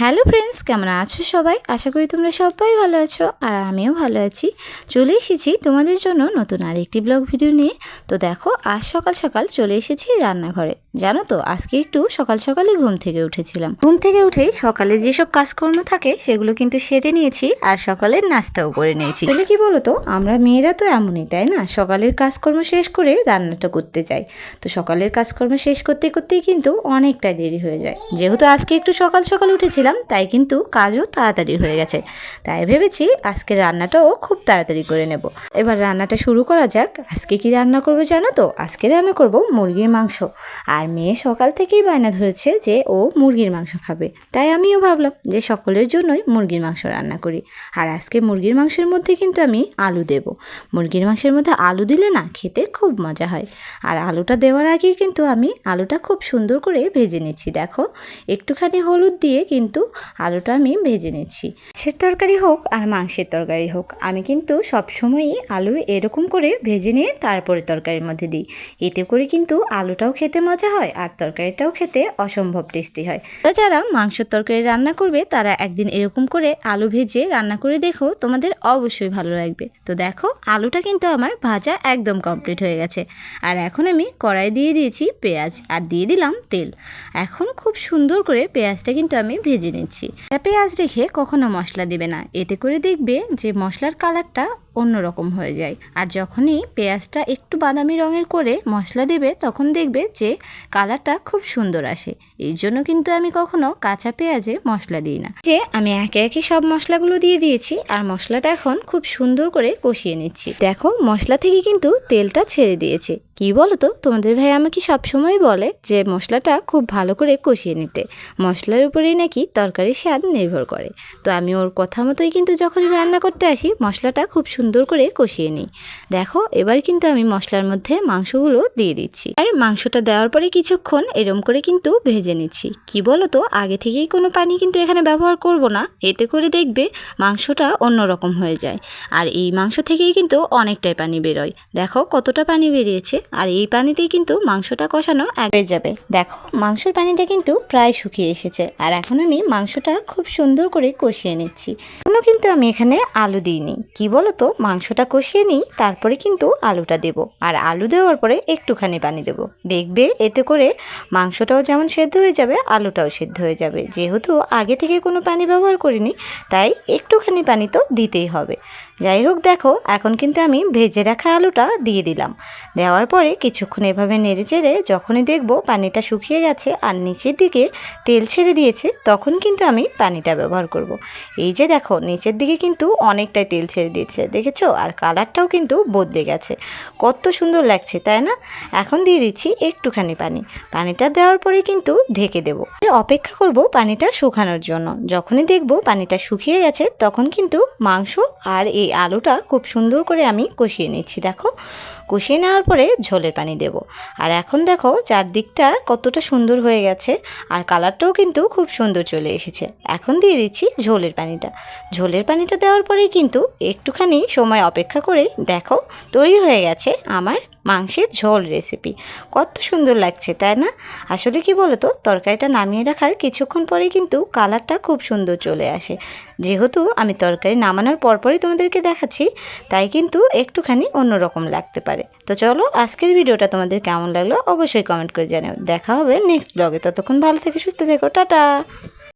Hello friends, কেমন আছো সবাই? আশা করি তোমরা সবাই ভালো আছো আর আমিও ভালো আছি। চলে এসেছি তোমাদের জন্য নতুন আরেকটি ব্লগ ভিডিও নিয়ে। তো দেখো, আজ সকাল সকাল চলে এসেছি রান্নাঘরে। জানো তো, আজকে একটু সকাল সকালই ঘুম থেকে উঠেছিলাম। ঘুম থেকে উঠেই সকালে যেসব কাজকর্ম থাকে, সেগুলো কিন্তু সেরে নিয়েছি আর সকালের নাস্তাও করে নিয়েছি। বলে কি বলো তো আমরা মেয়েরা তো এমনই, তাই না? সকালের কাজকর্ম শেষ করে রান্নাটা করতে যাই। তো সকালের কাজকর্ম শেষ করতে করতেই কিন্তু অনেকটা দেরি হয়ে যায়। যেহেতু আজকে একটু সকাল সকাল উঠেছিলাম তাই কিন্তু কাজও তাড়াতাড়ি হয়ে গেছে। তাই ভেবেছি আজকে রান্নাটাও খুব তাড়াতাড়ি করে নেব। এবার রান্নাটা শুরু করা যাক। আজকে কি রান্না করব জানো তো? আজকে রান্না করব মুরগির মাংস। আর মেয়ে সকাল থেকেই বায়না ধরেছে যে ও মুরগির মাংস খাবে। তাই আমিও ভাবলাম যে সকলের জন্যই মুরগির মাংস রান্না করি। আর আজকে মুরগির মাংসের মধ্যে কিন্তু আমি আলু দেব। মুরগির মাংসের মধ্যে আলু দিলে না খেতে খুব মজা হয়। আর আলুটা দেওয়ার আগেই কিন্তু আমি আলুটা খুব সুন্দর করে ভেজে নিচ্ছি। দেখো, একটুখানি হলুদ দিয়ে কিন্তু আলুটা আমি ভেজে নিচ্ছি। মাছের তরকারি হোক আর মাংসের তরকারি হোক, আমি কিন্তু সবসময়ই আলু এরকম করে ভেজে নিয়ে তারপরে তরকারির মধ্যে দিই। এতে করে কিন্তু আলুটাও খেতে মজা হয় আর তরকারিটাও খেতে অসম্ভব টেস্টি হয়। যারা মাংসের তরকারি রান্না করবে, তারা একদিন এরকম করে আলু ভেজে রান্না করে দেখো, তোমাদের অবশ্যই ভালো লাগবে। তো দেখো, আলুটা কিন্তু আমার ভাজা একদম কমপ্লিট হয়ে গেছে। আর এখন আমি কড়াই দিয়ে দিয়েছি পেঁয়াজ আর দিয়ে দিলাম তেল। এখন খুব সুন্দর করে পেঁয়াজটা কিন্তু আমি ভেজে নিচ্ছি। তা পেঁয়াজ রেখে কখনো মশলা দেবে না। এতে করে দেখবে যে মশলার কালারটা অন্যরকম হয়ে যায়। আর যখনই পেঁয়াজটা একটু বাদামি রঙের করে মশলা দেবে, তখন দেখবে যে কালারটা খুব সুন্দর আসে। এই জন্য কিন্তু আমি কখনো কাঁচা পেঁয়াজে মশলা দিই না। যে আমি একে একে সব মশলাগুলো দিয়ে দিয়েছি, আর মশলাটা এখন খুব সুন্দর করে কষিয়ে নিচ্ছি। দেখো, মশলা থেকে কিন্তু তেলটা ছেড়ে দিয়েছে। কি বলো তো তোমাদের ভাই আমাকে সবসময় বলে যে মশলাটা খুব ভালো করে কষিয়ে নিতে। মশলার উপরেই নাকি তরকারির স্বাদ নির্ভর করে। তো আমি ওর কথা মতোই কিন্তু যখনই রান্না করতে আসি, মশলাটা খুব সুন্দর করে কষিয়ে নিই। দেখো, এবার কিন্তু আমি মশলার মধ্যে মাংসগুলো দিয়ে দিচ্ছি। আর মাংসটা দেওয়ার পরে কিছুক্ষণ এরম করে কিন্তু ভেজে নিচ্ছি। কি বলো তো আগে থেকেই কোনো পানি কিন্তু এখানে ব্যবহার করব না। এতে করে দেখবে মাংসটা অন্যরকম হয়ে যায়। আর এই মাংস থেকেই কিন্তু অনেকটাই পানি বেরোয়। দেখো, কতটা পানি বেরিয়েছে। আর এই পানিতেই কিন্তু মাংসটা কষানো হয়ে যাবে। দেখো, মাংসের পানিটা কিন্তু প্রায় শুকিয়ে এসেছে। আর এখন আমি মাংসটা খুব সুন্দর করে কষিয়ে নিচ্ছি। কোনো কিন্তু আমি এখানে আলু দিইনি। কি বলো তো মাংসটা কষিয়ে নিই, তারপরে কিন্তু আলুটা দেব। আর আলু দেওয়ার পরে একটুখানি পানি দেব। দেখবে এতে করে মাংসটাও যেমন সেদ্ধ হয়ে যাবে, আলুটাও সেদ্ধ হয়ে যাবে। যেহেতু আগে থেকে কোনো পানি ব্যবহার করিনি, তাই একটুখানি পানি তো দিতেই হবে। যাই হোক দেখো, এখন কিন্তু আমি ভেজে রাখা আলুটা দিয়ে দিলাম। দেওয়ার পরে কিছুক্ষণ এভাবে নেড়ে চেড়ে যখনই দেখব পানিটা শুকিয়ে গেছে আর নিচের দিকে তেল ছেড়ে দিয়েছে, তখন কিন্তু আমি পানিটা ব্যবহার করব। এই যে দেখো, নিচের দিকে কিন্তু অনেকটাই তেল ছেড়ে দিয়েছে, দেখেছ? আর কালারটাও কিন্তু বদলে গেছে। কত সুন্দর লাগছে, তাই না? এখন দিয়ে দিচ্ছি একটুখানি পানি। পানিটা দেওয়ার পরে কিন্তু ঢেকে দেবো। অপেক্ষা করব পানিটা শুকানোর জন্য। যখনই দেখব পানিটা শুকিয়ে গেছে, তখন কিন্তু মাংস আর এই আলুটা খুব সুন্দর করে আমি কষিয়ে নিচ্ছি, দেখো। কষিয়ে নেওয়ার পরে ঝোলের পানি দেব। আর এখন দেখো চারদিকটা কতটা সুন্দর হয়ে গেছে আর কালারটাও কিন্তু খুব সুন্দর চলে এসেছে। এখন দিয়ে দিচ্ছি ঝোলের পানিটা। ঝোলের পানিটা দেওয়ার পরেই কিন্তু একটুখানি সময় অপেক্ষা করে দেখো, তৈরি হয়ে গেছে আমার মাংসের ঝোল রেসিপি কত সুন্দর লাগছে, তাই না? আসলে কি বলো তো তরকারিটা নামিয়ে রাখার কিছুক্ষণ পরেই কিন্তু কালারটা খুব সুন্দর চলে আসে। যেহেতু আমি তরকারি নামানোর পরপরই তোমাদেরকে দেখাচ্ছি, তাই কিন্তু একটুখানি অন্যরকম লাগতে পারে। তো চলো, আজকের ভিডিওটা তোমাদের কেমন লাগল অবশ্যই কমেন্ট করে জানাও। দেখা হবে নেক্সট ব্লগে ততক্ষণ ভালো থেকে সুস্থ থেকো। টাটা!